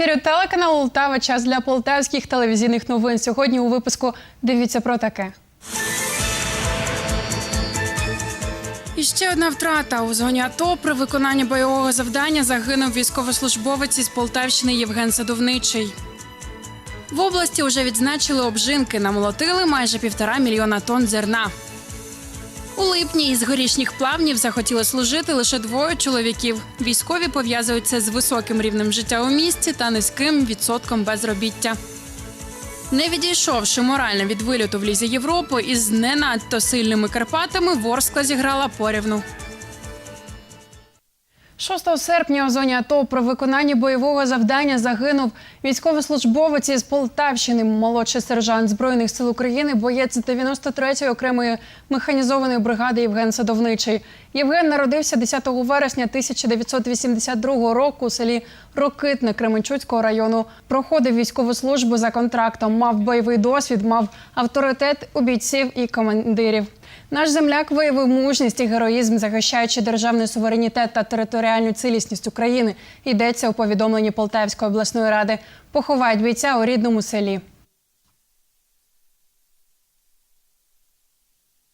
ефірі телеканалу Лтава. Час для полтавських телевізійних новин. Сьогодні у випуску дивіться про таке. І ще одна втрата у зоні АТО при виконанні бойового завдання загинув військовослужбовець із Полтавщини Євген Садовничий. В області вже відзначили обжинки, намолотили майже півтора мільйона тонн зерна. У липні із горішніх плавнів захотіли служити лише двоє чоловіків. Військові пов'язують це з високим рівнем життя у місті та низьким відсотком безробіття. Не відійшовши морально від вильоту в лізі Європи із не надто сильними Карпатами, Ворскла зіграла порівну. 6 серпня у зоні АТО при виконанні бойового завдання загинув військовослужбовець із Полтавщини, молодший сержант збройних сил України, боєць 93-ї окремої механізованої бригади Євген Садовничий. Євген народився 10 вересня 1982 року у селі Рокитне Кременчуцького району. Проходив військову службу за контрактом, мав бойовий досвід, мав авторитет у бійців і командирів. Наш земляк виявив мужність і героїзм, захищаючи державний суверенітет та територіальну цілісність України. Йдеться у повідомленні Полтавської обласної ради. Поховають бійця у рідному селі.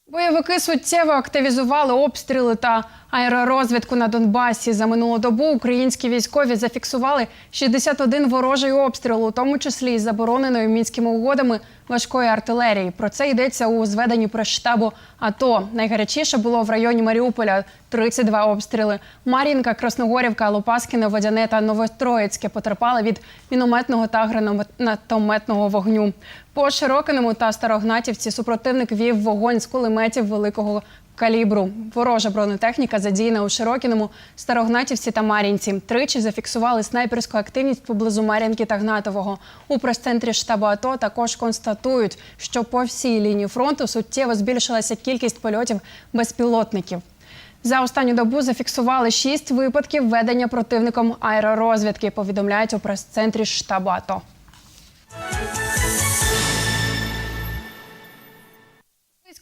Бойовики суттєво активізували обстріли та аеророзвідку на Донбасі. За минулу добу українські військові зафіксували 61 ворожий обстріл, у тому числі із забороненою мінськими угодами важкої артилерії. Про це йдеться у зведенні прес-штабу АТО. Найгарячіше було в районі Маріуполя 32 обстріли. Мар'їнка, Красногорівка, Лопаскіне, Водяне та Новостроїцьке потерпали від мінометного та гранатометного вогню. По Широкиному та Старогнатівці супротивник вів вогонь з кулеметів великого калібру. Ворожа бронетехніка задіяна у Широкіному, Старогнатівці та Мар'їнці. Тричі зафіксували снайперську активність поблизу Мар'їнки та Гнатового. У прес-центрі штабу АТО також констатують, що по всій лінії фронту суттєво збільшилася кількість польотів безпілотників. За останню добу зафіксували шість випадків ведення противником аеророзвідки. Повідомляють у прес-центрі штабу АТО.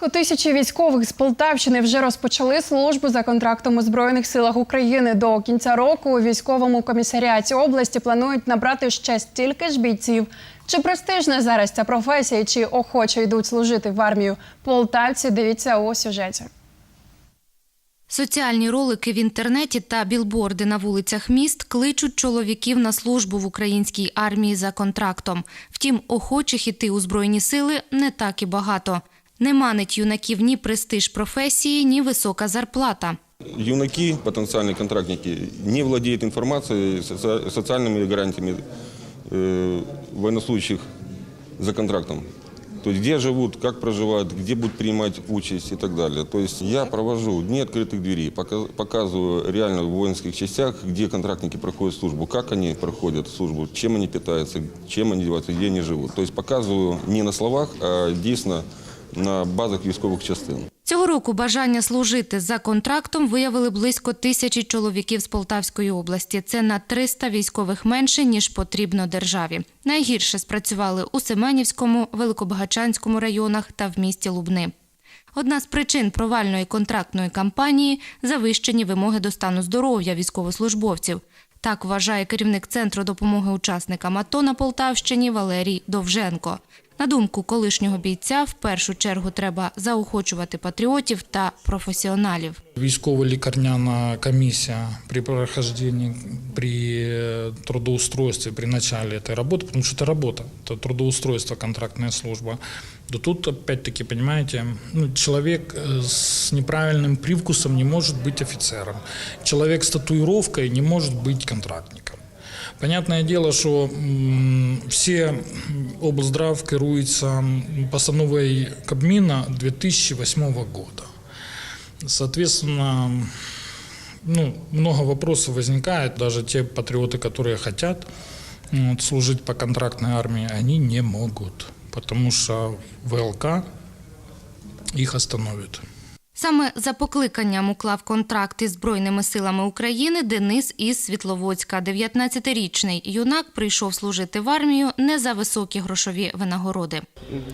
Близько тисячі військових з Полтавщини вже розпочали службу за контрактом у Збройних силах України. До кінця року у військовому комісаріаті області планують набрати ще стільки ж бійців. Чи престижна зараз ця професія, чи охоче йдуть служити в армію полтавці? Дивіться у сюжеті. Соціальні ролики в інтернеті та білборди на вулицях міст кличуть чоловіків на службу в українській армії за контрактом. Втім, охочих іти у збройні сили не так і багато. Не манить юнаків ні престиж професії, ні висока зарплата. Юнаки, потенциальные контрактники, не владеют информацией, соци- социальными гарантиями э, военнослужащих за контрактом. То есть где живут, как проживают, где будут принимать участь и так далее. То есть я провожу дни открытых дверей, пока- показываю реально в воинских частях, где контрактники проходят службу, как они проходят службу, чем они питаются, чем они одеваются, где они живут. То есть показываю не на словах, а действительно на базах військових частин. Цього року бажання служити за контрактом виявили близько тисячі чоловіків з Полтавської області. Це на 300 військових менше, ніж потрібно державі. Найгірше спрацювали у Семенівському, Великобагачанському районах та в місті Лубни. Одна з причин провальної контрактної кампанії завищені вимоги до стану здоров'я військовослужбовців. Так вважає керівник центру допомоги учасникам АТО на Полтавщині Валерій Довженко. На думку колишнього бійця, в першу чергу треба заохочувати патріотів та професіоналів. Військово-лікарняна комісія при прохождении, при э, трудоустройстве, при начале этой работы, потому что это работа, это трудоустройство, контрактная служба, то тут, опять-таки, понимаете, ну, человек э, с неправильным привкусом не может быть офицером, человек с татуировкой не может быть контрактником. Понятное дело, м, все облздрав керуются м, постановой Кабмина 2008 года. Соответственно, ну, много вопросов возникает. Даже те патриоты, которые хотят вот, служить по контрактной армии, они не могут, потому что ВЛК их остановит. Саме за покликанням уклав контракт із Збройними силами України Денис із Світловодська. 19-річний юнак прийшов служити в армію не за високі грошові винагороди.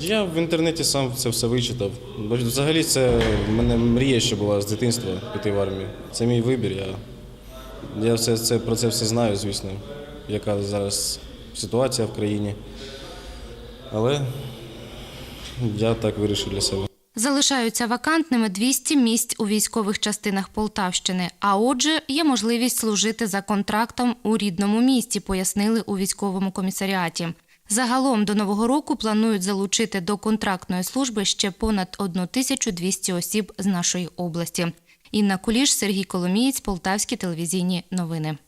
Я в інтернеті сам це все вичитав. Взагалі це в мене мрія, що була з дитинства піти в армію. Це мій вибір. Я, я все, це, про це все знаю, звісно. яка зараз ситуація в країні. Але я так вирішив для себе. Залишаються вакантними 200 місць у військових частинах Полтавщини. А отже, є можливість служити за контрактом у рідному місті, пояснили у військовому комісаріаті. Загалом до нового року планують залучити до контрактної служби ще понад 1200 осіб з нашої області. Інна Куліш, Сергій Коломієць, Полтавські телевізійні новини.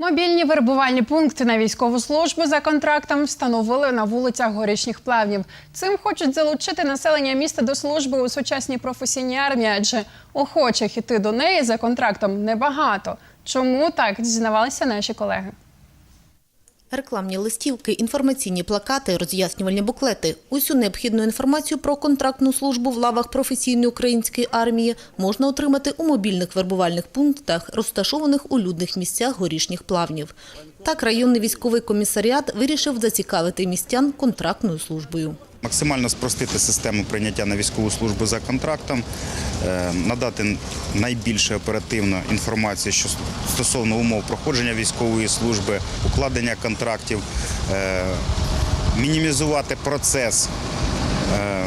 Мобільні вербувальні пункти на військову службу за контрактом встановили на вулицях горішніх плавнів. Цим хочуть залучити населення міста до служби у сучасній професійній армії, адже охочих іти до неї за контрактом небагато. Чому так дізнавалися наші колеги? Рекламні листівки, інформаційні плакати, роз'яснювальні буклети. Усю необхідну інформацію про контрактну службу в лавах професійної української армії можна отримати у мобільних вербувальних пунктах, розташованих у людних місцях горішніх плавнів. Так районний військовий комісаріат вирішив зацікавити містян контрактною службою. Максимально спростити систему прийняття на військову службу за контрактом, е, надати найбільше оперативно інформацію що стосовно умов проходження військової служби, укладення контрактів, е, мінімізувати процес е,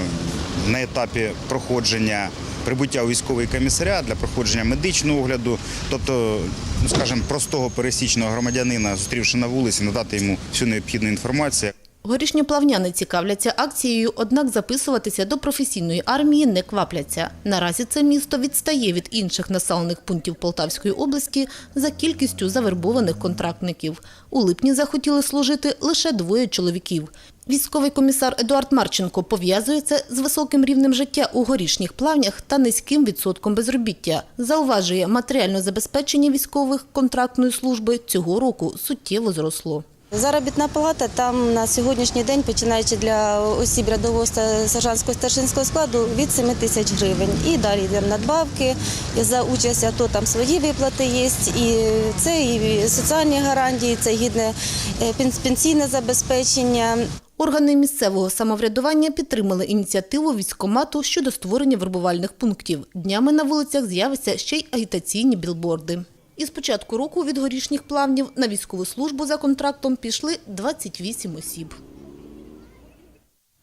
на етапі проходження прибуття у військовий комісаріат для проходження медичного огляду, тобто, ну скажімо, простого пересічного громадянина, зустрівши на вулиці, надати йому всю необхідну інформацію. Горішньоплавняни цікавляться акцією, однак записуватися до професійної армії не квапляться. Наразі це місто відстає від інших населених пунктів Полтавської області за кількістю завербованих контрактників. У липні захотіли служити лише двоє чоловіків. Військовий комісар Едуард Марченко пов'язує це з високим рівнем життя у горішніх плавнях та низьким відсотком безробіття. Зауважує, матеріальне забезпечення військових контрактної служби цього року суттєво зросло. Заробітна плата там на сьогоднішній день, починаючи для осіб рядового сержантського старшинського складу, від 7 тисяч гривень. І далі йдемо надбавки за участь, АТО там свої виплати є, і це і соціальні гарантії, це гідне е, пенсійне забезпечення. Органи місцевого самоврядування підтримали ініціативу військкомату щодо створення вербувальних пунктів. Днями на вулицях з'являться ще й агітаційні білборди. Із початку року від горішніх плавнів на військову службу за контрактом пішли 28 осіб.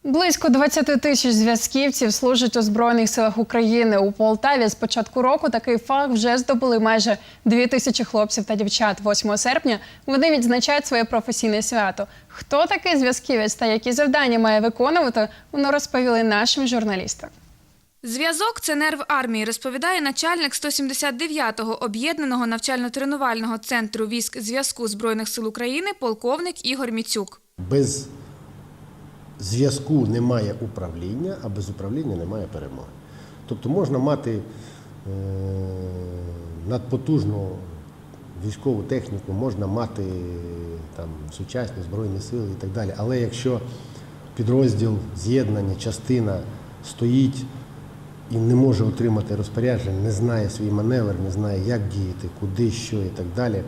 Близько 20 тисяч зв'язківців служать у Збройних силах України. У Полтаві з початку року такий факт вже здобули майже 2 тисячі хлопців та дівчат. 8 серпня вони відзначають своє професійне свято. Хто такий зв'язківець та які завдання має виконувати, вони розповіли нашим журналістам. Зв'язок це нерв армії, розповідає начальник 179-го об'єднаного навчально-тренувального центру військ зв'язку Збройних сил України полковник Ігор Міцюк. Без зв'язку немає управління, а без управління немає перемоги. Тобто можна мати е, надпотужну військову техніку, можна мати там, сучасні збройні сили і так далі. Але якщо підрозділ, з'єднання, частина стоїть і не може отримати розпорядження, не знає свій маневр, не знає, як діяти, куди, що і так далі.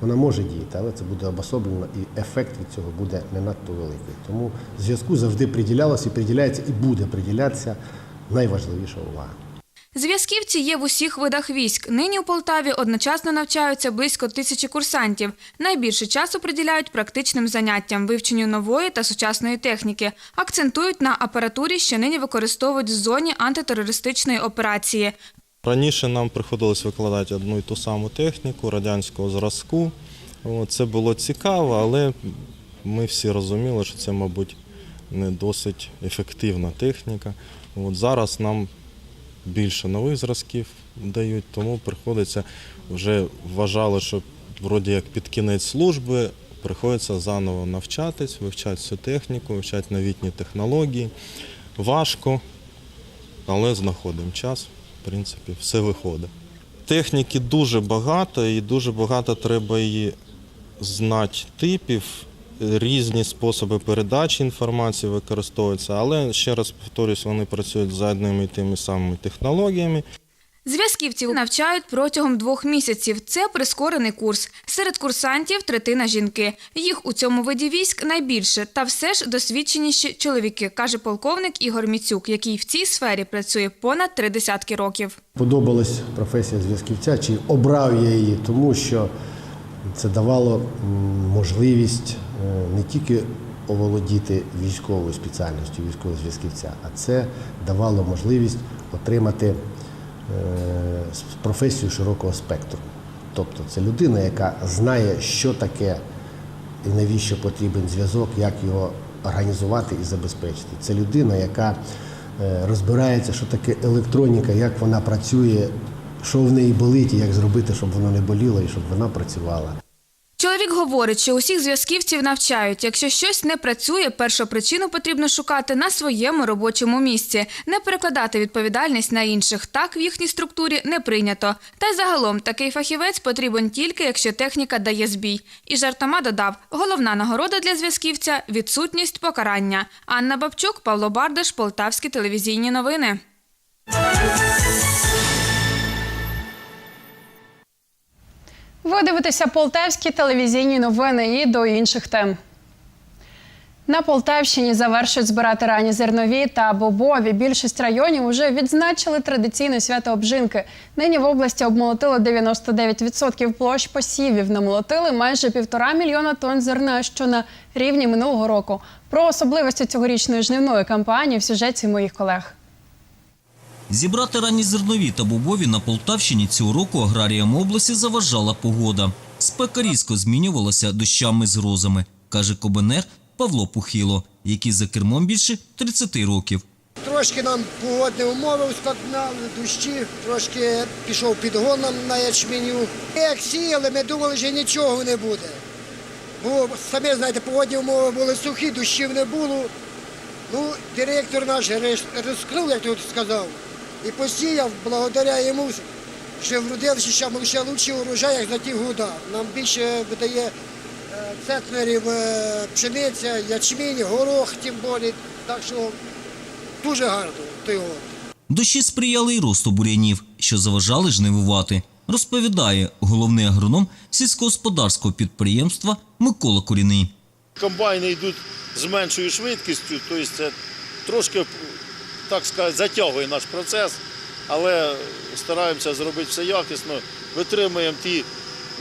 Вона може діяти, але це буде обособлено і ефект від цього буде не надто великий. Тому зв'язку завжди приділялося приділяється, і буде приділятися найважливіша увага. Зв'язківці є в усіх видах військ. Нині у Полтаві одночасно навчаються близько тисячі курсантів. Найбільше часу приділяють практичним заняттям, вивченню нової та сучасної техніки. Акцентують на апаратурі, що нині використовують в зоні антитерористичної операції. Раніше нам приходилось викладати одну і ту саму техніку радянського зразку. Це було цікаво, але ми всі розуміли, що це, мабуть, не досить ефективна техніка. От Зараз нам більше нових зразків дають, тому приходиться вже вважали, що вроді як під кінець служби приходиться заново навчатись, вивчати всю техніку, вивчати новітні технології. Важко, але знаходимо час. В принципі, все виходить. Техніки дуже багато і дуже багато треба її знати типів. Різні способи передачі інформації використовуються, але ще раз повторюсь, вони працюють за одними і тими самими технологіями. Зв'язківців навчають протягом двох місяців. Це прискорений курс. Серед курсантів третина жінки. Їх у цьому виді військ найбільше, та все ж досвідченіші чоловіки, каже полковник Ігор Міцюк, який в цій сфері працює понад три десятки років. Подобалась професія зв'язківця, чи обрав я її, тому що Це давало можливість не тільки оволодіти військовою спеціальністю військового зв'язківця, а це давало можливість отримати е, професію широкого спектру. Тобто це людина, яка знає, що таке і навіщо потрібен зв'язок, як його організувати і забезпечити. Це людина, яка е, розбирається, що таке електроніка, як вона працює, що в неї болить, і як зробити, щоб воно не боліло і щоб вона працювала. Чоловік говорить, що усіх зв'язківців навчають. Якщо щось не працює, першу причину потрібно шукати на своєму робочому місці, не перекладати відповідальність на інших. Так в їхній структурі не прийнято. Та й загалом такий фахівець потрібен тільки, якщо техніка дає збій. І жартома додав: головна нагорода для зв'язківця відсутність покарання. Анна Бабчук, Павло Бардаш, Полтавські телевізійні новини. Ви дивитеся полтавські телевізійні новини і до інших тем. На Полтавщині завершують збирати ранні зернові та бобові. Більшість районів уже відзначили традиційне свято обжинки. Нині в області обмолотили 99% площ посівів. Намолотили майже півтора мільйона тонн зерна, що на рівні минулого року. Про особливості цьогорічної жнивної кампанії в сюжеті моїх колег. Зібрати ранні зернові та бобові на Полтавщині цього року аграріям області заважала погода. Спека різко змінювалася дощами з грозами, каже кобенер Павло Пухило, який за кермом більше 30 років. Трошки нам погодні умови ускладнали, дощі, трошки пішов підгон нам на ячменю. Як сіяли, ми думали, що нічого не буде. Бо самі знаєте, погодні умови були сухі, дощів не було. Ну, директор наш розкрив, як тут сказав, і посіяв, благодаря йому, що вродився ще, ще лучший урожай, як за ті года. Нам більше видає е, центнерів е, пшениця, ячмінь, горох, тим більше. Так що дуже гарно той год. Дощі сприяли й росту бур'янів, що заважали жнивувати, розповідає головний агроном сільськогосподарського підприємства Микола Куріний. Комбайни йдуть з меншою швидкістю, тобто це трошки, так сказати, затягує наш процес, але стараємося зробити все якісно, витримуємо ті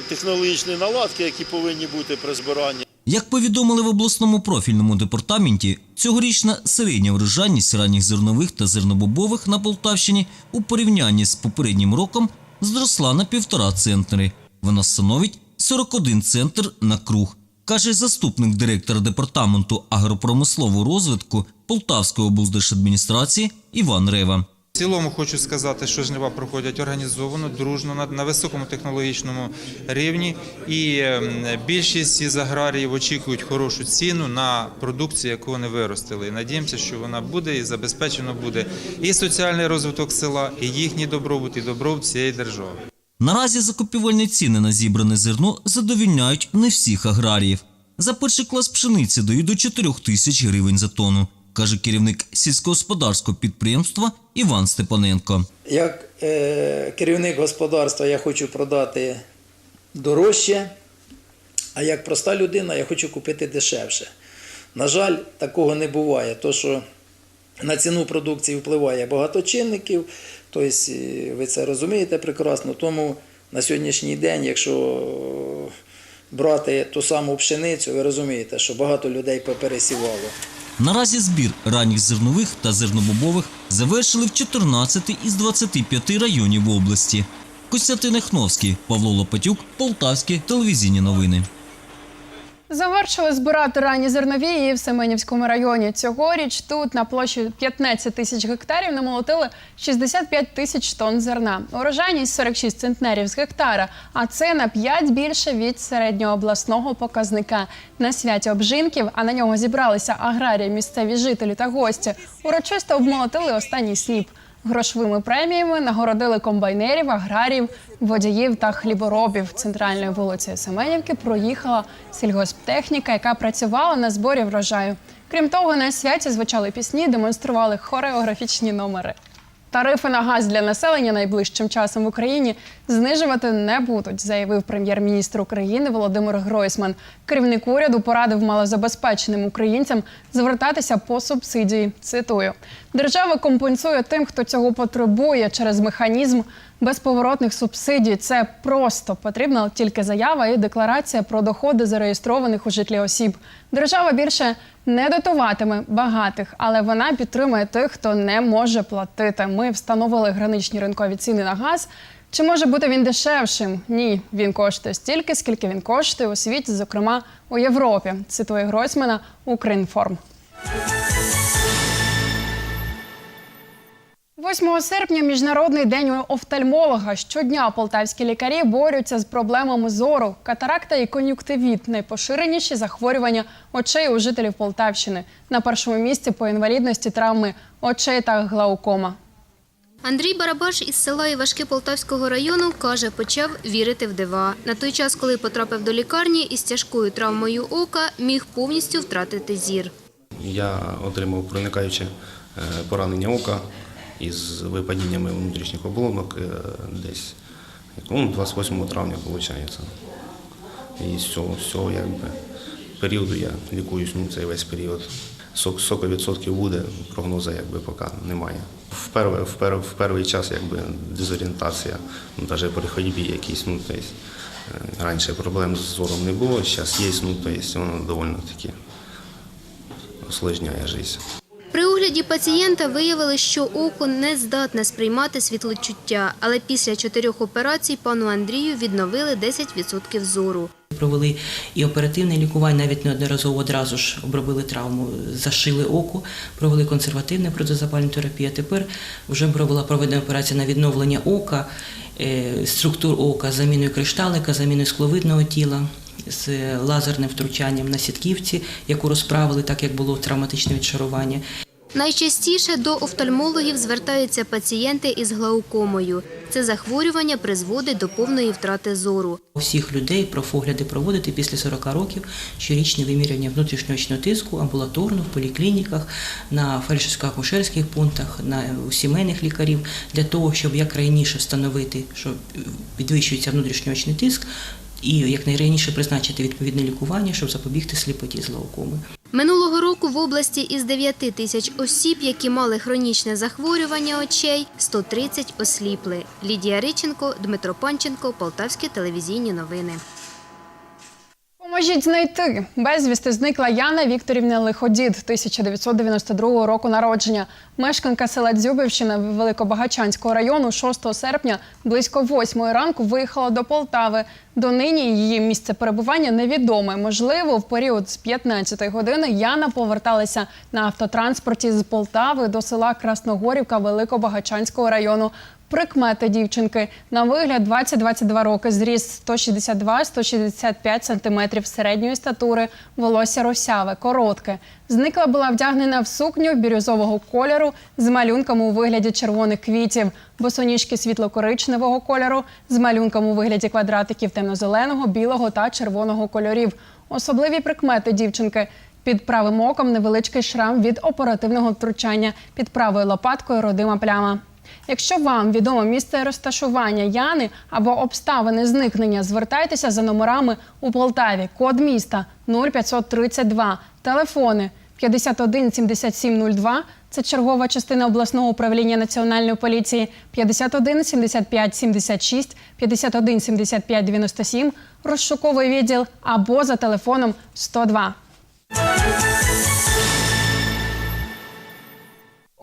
технологічні наладки, які повинні бути при збиранні. Як повідомили в обласному профільному департаменті, цьогорічна середня врожайність ранніх зернових та зернобобових на Полтавщині у порівнянні з попереднім роком зросла на півтора центнери. Вона становить 41 центр на круг, каже заступник директора департаменту агропромислового розвитку Полтавської облдержадміністрації Іван Рева. В цілому хочу сказати, що жнива проходять організовано, дружно на, високому технологічному рівні, і ем, більшість із аграріїв очікують хорошу ціну на продукцію, яку вони виростили. Надіємося, що вона буде і забезпечено буде і соціальний розвиток села, і їхній добробут, і добробут цієї держави. Наразі закупівельні ціни на зібране зерно задовільняють не всіх аграріїв. За перший клас пшениці дають до 4 тисяч гривень за тонну, каже керівник сільськогосподарського підприємства Іван Степаненко. Як е, керівник господарства я хочу продати дорожче, а як проста людина я хочу купити дешевше. На жаль, такого не буває, то що на ціну продукції впливає багато чинників, тобто ви це розумієте прекрасно. Тому на сьогоднішній день, якщо брати ту саму пшеницю, ви розумієте, що багато людей попересівало. Наразі збір ранніх зернових та зернобобових завершили в 14 із 25 районів області. Костянтин Ехновський, Павло Лопатюк, Полтавські телевізійні новини. Завершили збирати ранні зернові і в Семенівському районі. Цьогоріч тут на площі 15 тисяч гектарів намолотили 65 тисяч тонн зерна. Урожайність 46 центнерів з гектара, а це на 5 більше від середньообласного показника. На святі обжинків, а на нього зібралися аграрії, місцеві жителі та гості. Урочисто обмолотили останній сніп. Грошовими преміями нагородили комбайнерів, аграрів, водіїв та хліборобів. Центральною вулицею Семенівки проїхала сільгосптехніка, яка працювала на зборі врожаю. Крім того, на святі звучали пісні, демонстрували хореографічні номери. Тарифи на газ для населення найближчим часом в Україні знижувати не будуть, заявив прем'єр-міністр України Володимир Гройсман. Керівник уряду порадив малозабезпеченим українцям звертатися по субсидії. Цитую: держава компенсує тим, хто цього потребує через механізм безповоротних субсидій. Це просто потрібна тільки заява і декларація про доходи зареєстрованих у житлі осіб. Держава більше не дотуватиме багатих, але вона підтримує тих, хто не може платити. Ми встановили граничні ринкові ціни на газ. Чи може бути він дешевшим? Ні, він коштує стільки, скільки він коштує у світі, зокрема у Європі. Цитує Гройсмана Укрінформ. 8 серпня міжнародний день офтальмолога. Щодня полтавські лікарі борються з проблемами зору. Катаракта і кон'юктивіт найпоширеніші захворювання очей у жителів Полтавщини. На першому місці по інвалідності травми очей та глаукома. Андрій Барабаш із села Івашки Полтавського району каже, почав вірити в дива. На той час, коли потрапив до лікарні із тяжкою травмою ока, міг повністю втратити зір. Я отримав проникаюче е, поранення ока із випадіннями внутрішніх оболонок е, десь ну, 28 травня, виходить. І з цього, з цього якби, періоду я лікуюсь ну, цей весь період. Сок, соковідсотків буде, прогнозу якби поки немає. В, перший, в, пер, в перший час якби дезорієнтація, ну, навіть при ходьбі якісь, ну, тобто, е, раніше проблем з зором не було, зараз є, ну, тобто, воно доволі таки осложняє життя. При огляді пацієнта виявили, що око не здатне сприймати світлочуття, але після чотирьох операцій пану Андрію відновили 10% зору. Провели і оперативне лікування, навіть неодноразово одразу ж обробили травму, зашили око, провели консервативне протизапальну терапію. Тепер вже була проведена операція на відновлення ока, е, структур ока, заміною кришталика, заміною скловидного тіла. З лазерним втручанням на сітківці, яку розправили, так як було травматичне відшарування. Найчастіше до офтальмологів звертаються пацієнти із глаукомою. Це захворювання призводить до повної втрати зору. Усіх людей профогляди проводити після 40 років щорічне виміряння внутрішньоочного тиску амбулаторно в поліклініках, на фельдшерсько-акушерських пунктах, на у сімейних лікарів для того, щоб як раніше встановити, що підвищується внутрішньоочний тиск, і якнайраніше призначити відповідне лікування, щоб запобігти сліпоті з глаукоми. Минулого року в області із 9 тисяч осіб, які мали хронічне захворювання очей, 130 осліпли. Лідія Риченко, Дмитро Панченко, Полтавські телевізійні новини. Поможіть знайти. Безвісти зникла Яна Вікторівна Лиходід, 1992 року народження. Мешканка села Дзюбівщина Великобагачанського району 6 серпня близько 8 ранку виїхала до Полтави. Донині її місце перебування невідоме. Можливо, в період з 15 години Яна поверталася на автотранспорті з Полтави до села Красногорівка Великобагачанського району. Прикмети дівчинки на вигляд 20-22 роки, зріст 162-165 сантиметрів середньої статури, волосся росяве, коротке. Зникла була вдягнена в сукню бірюзового кольору з малюнками у вигляді червоних квітів, босоніжки світло-коричневого кольору з малюнком у вигляді квадратиків темно-зеленого, білого та червоного кольорів. Особливі прикмети дівчинки. Під правим оком невеличкий шрам від оперативного втручання, під правою лопаткою родима пляма. Якщо вам відомо місце розташування Яни або обставини зникнення, звертайтеся за номерами у Полтаві. Код міста 0532. Телефони 51 7702. Це чергова частина обласного управління національної поліції 51 75 76 51 75 97. Розшуковий відділ або за телефоном 102.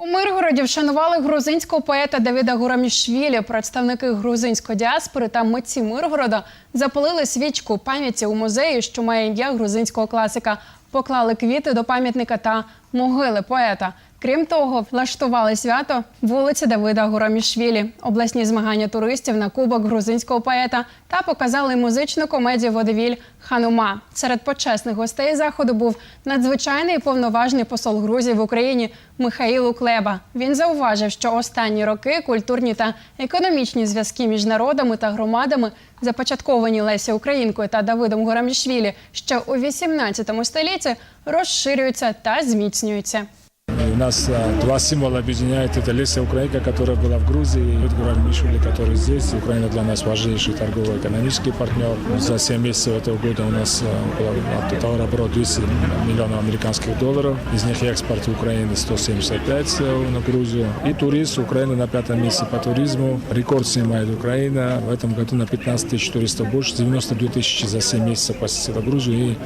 У Миргороді вшанували грузинського поета Давіда Гурамішвілі. Представники грузинської діаспори та митці Миргорода запалили свічку пам'яті у музеї, що має ім'я грузинського класика. Поклали квіти до пам'ятника та могили поета. Крім того, влаштували свято вулиці Давида Гурамішвілі, обласні змагання туристів на кубок грузинського поета та показали музичну комедію Водевіль Ханума. Серед почесних гостей заходу був надзвичайний повноважний посол Грузії в Україні Михаїл Уклеба. Він зауважив, що останні роки культурні та економічні зв'язки між народами та громадами, започатковані Лесі Українкою та Давидом Гурамішвілі ще у 18 столітті, розширюються та зміцнюються. У нас а, два символа объединяют. Это Леся Украинка, которая была в Грузии, и Эдгар Мишули, который здесь. Украина для нас важнейший торгово-экономический партнер. За 7 месяцев этого года у нас а, было от товарооборот 200 миллионов американских долларов. Из них экспорт Украины 175 э, на Грузию. И турист Украина на пятом месте по туризму. Рекорд снимает Украина. В этом году на 15 тысяч туристов больше. 92 тысячи за 7 месяцев посетила Грузию. И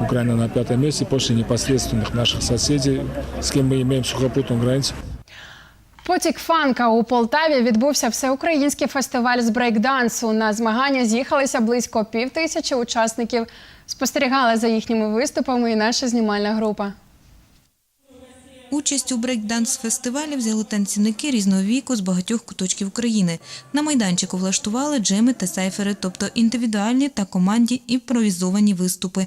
Украина на пятом месте после непосредственных наших соседей, с кем мы имеем сухопутную границу. Потік фанка у Полтаві відбувся всеукраїнський фестиваль з брейкдансу. На змагання з'їхалися близько пів тисячі учасників. Спостерігали за їхніми виступами і наша знімальна група. Участь у брейкданс-фестивалі взяли танцівники різного віку з багатьох куточків країни. На майданчику влаштували джеми та сайфери, тобто індивідуальні та команді імпровізовані виступи.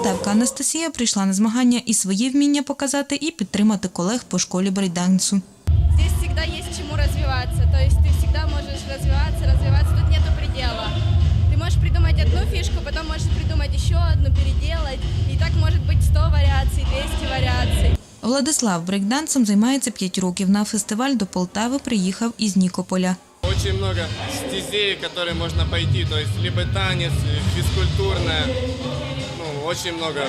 Полтавка Анастасія прийшла на змагання і свої вміння показати, і підтримати колег по школі брейкдансу. Здесь всегда есть чему развиваться. То есть ты всегда можешь развиваться, развиваться. Тут нету предела. Ты можешь придумать одну фишку, потом можешь придумать еще одну, переделать. И так может быть 100 вариаций, 200 вариаций. Владислав брейкдансом займається 5 років. На фестиваль до Полтави приїхав із Нікополя. Очень много стезей, которые можно пойти, то есть либо танец, физкультурное, ну, очень много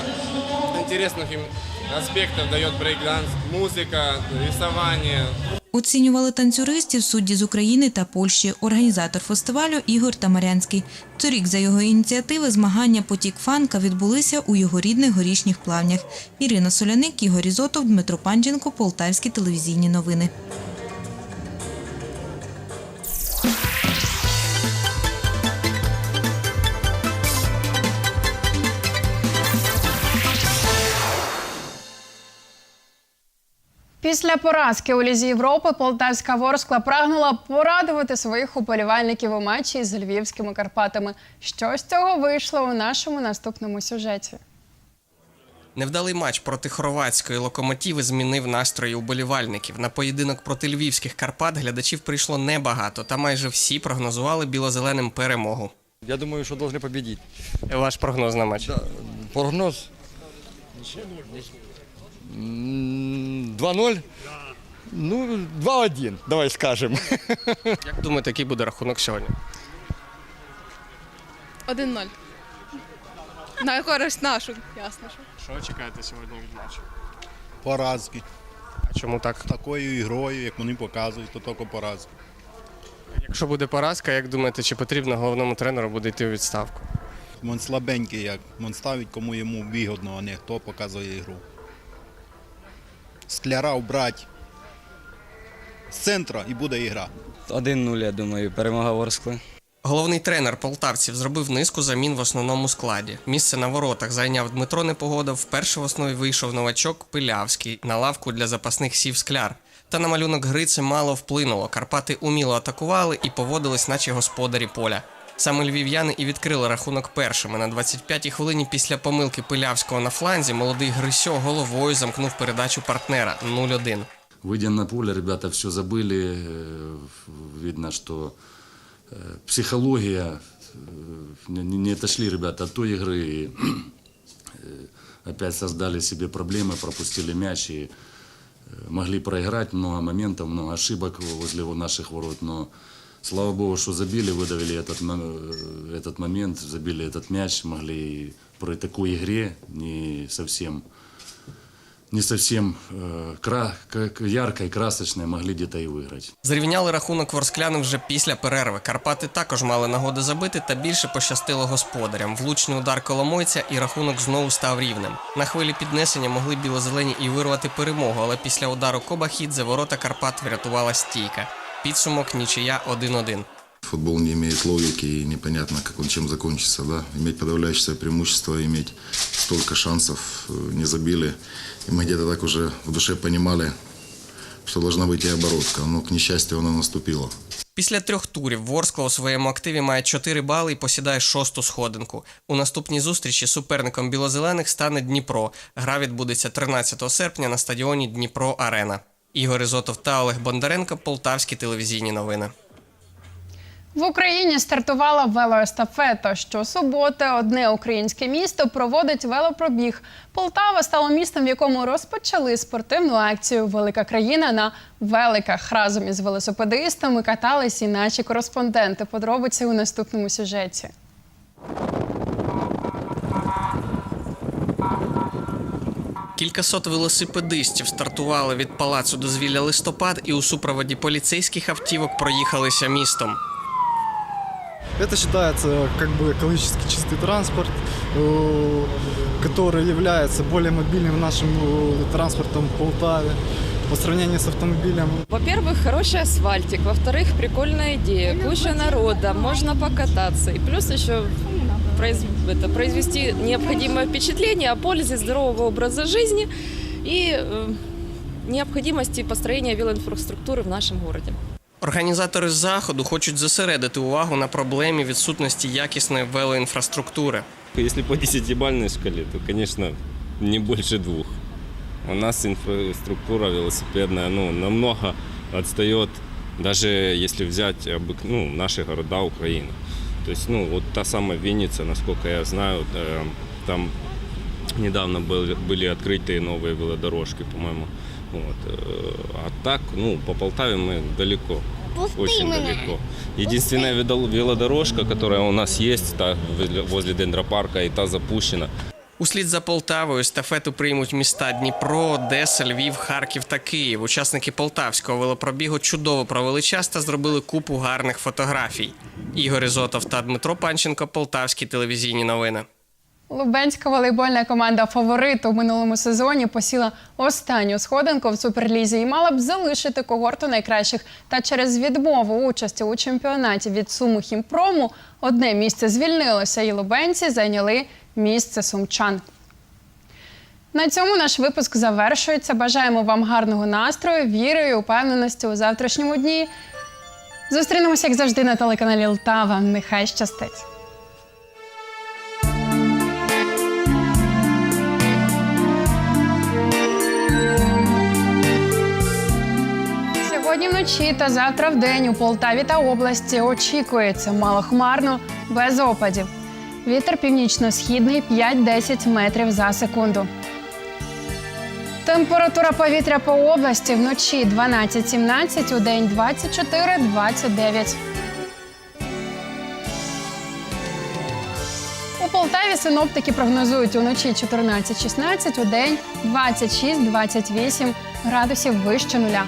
интересных аспектов дает брейкданс, музыка, рисование. Оцінювали танцюристів судді з України та Польщі. Організатор фестивалю Ігор Тамарянський. Торік за його ініціативи змагання Потік фанка відбулися у його рідних горішніх плавнях. Ірина Соляник, Ігор Ізотов, Дмитро Панченко, Полтавські телевізійні новини. Після поразки у Лізі Європи Полтавська Ворскла прагнула порадувати своїх уболівальників у матчі з львівськими Карпатами. Що з цього вийшло у нашому наступному сюжеті? Невдалий матч проти хорватської локомотиви змінив настрої уболівальників. На поєдинок проти львівських Карпат глядачів прийшло небагато, та майже всі прогнозували білозеленим перемогу. Я думаю, что должны победить. Ваш прогноз на матч? Прогноз? М, 2-0? Ну, 2-1, давай скажем. Як думаєте, який буде рахунок сьогодні? 1-0. На користь нашу, ясно. Що. Що чекаєте сьогодні від матчу? Поразки. А чому так? Такою ігрою, як вони показують, то тільки поразки. Якщо буде поразка, як думаєте, чи потрібно головному тренеру буде йти у відставку? Він слабенький, як він ставить, кому йому вигідно, а не хто показує ігру. Скляра убрати з центра і буде ігра. 1-0, я думаю, перемога Ворскли. Головний тренер полтавців зробив низку замін в основному складі. Місце на воротах зайняв Дмитро Непогодов. Вперше в основі вийшов новачок Пилявський. На лавку для запасних сів скляр. Та на малюнок гри це мало вплинуло. Карпати уміло атакували і поводились, наче господарі поля. Саме львів'яни і відкрили рахунок першими. На 25-й хвилині після помилки Пилявського на фланзі молодий Грисьо головою замкнув передачу партнера 0-1. Выйдя на поле, ребята все забыли. Э, Видно, что э, психология, э, не не отошли ребята от той игры. и, э, Опять создали себе проблемы, пропустили мяч и э, могли проиграть. Много моментов, много ошибок возле наших ворот. Но слава богу, что забили, выдавили этот, мо- э, этот момент, забили этот мяч. Могли при такой игре не совсем не совсем э, кра- как яркой, красочной могли где-то и выиграть. Зрівняли рахунок ворскляни вже після перерви. Карпати також мали нагоди забити, та більше пощастило господарям. Влучний удар коломойця і рахунок знову став рівним. На хвилі піднесення могли білозелені і вирвати перемогу, але після удару Кобахідзе ворота Карпат врятувала стійка. Підсумок нічия 1-1. Футбол не имеет логики и непонятно, как он чем закончится. Да? Иметь подавляющее преимущество, иметь столько шансов, э, не забили. И мы где-то так уже в душе понимали, что должна быть и оборотка. Но, к несчастью, она наступила. Після трьох турів Ворскла у своєму активі має 4 бали і посідає шосту сходинку. У наступній зустрічі суперником білозелених стане Дніпро. Гра відбудеться 13 серпня на стадіоні Дніпро Арена. Ігор Ізотов та Олег Бондаренко, Полтавські телевізійні новини. В Україні стартувала велоестафета. Щосуботи одне українське місто проводить велопробіг. Полтава стала містом, в якому розпочали спортивну акцію Велика країна на великах. Разом із велосипедистами катались і наші кореспонденти. Подробиці у наступному сюжеті. Кількасот велосипедистів стартували від палацу дозвілля листопад і у супроводі поліцейських автівок проїхалися містом. Это считается как бы экологически чистый транспорт, э, который является более мобильным нашим э, транспортом в Полтаве по сравнению с автомобилем. Во-первых, хороший асфальтик. Во-вторых, прикольная идея. Куча народа, можно покататься. И плюс еще произ- это, произвести необходимое впечатление о пользе здорового образа жизни и э, необходимости построения велоинфраструктуры в нашем городе. Організатори заходу хочуть зосередити увагу на проблемі відсутності якісної велоінфраструктури. Если по десятибальной шкале, то, конечно, не больше двух. У нас инфраструктура велосипедная ну, намного отстает, даже если взять обык- ну, наши города Украины. То есть, ну, вот та самая Винница, насколько я знаю, э, там недавно были, были открыты новые велодорожки, по-моему. Вот. э, А так, ну, по Полтаве мы далеко. очень далеко. Единственная вело- велодорожка, которая у нас есть, та возле- возле дендропарка, и та запущена. Услід за Полтавою естафету приймуть міста Дніпро, Одеса, Львів, Харків та Київ. Учасники полтавського велопробігу чудово провели час та зробили купу гарних фотографій. Ігор Ізотов та Дмитро Панченко, Полтавські телевізійні новини. Лубенська волейбольна команда фаворит у минулому сезоні посіла останню сходинку в суперлізі і мала б залишити когорту найкращих. Та через відмову участі у чемпіонаті від Суму Хімпрому одне місце звільнилося, і лубенці зайняли місце сумчан. На цьому наш випуск завершується. Бажаємо вам гарного настрою, віри і упевненості у завтрашньому дні. Зустрінемося, як завжди, на телеканалі Лтава. Нехай щастить! Сьогодні вночі та завтра в день у Полтаві та області очікується малохмарно, без опадів. Вітер північно-східний 5-10 метрів за секунду. Температура повітря по області вночі 12-17, у день 24-29. У Полтаві синоптики прогнозують уночі 14-16, у день 26-28 градусів вище нуля.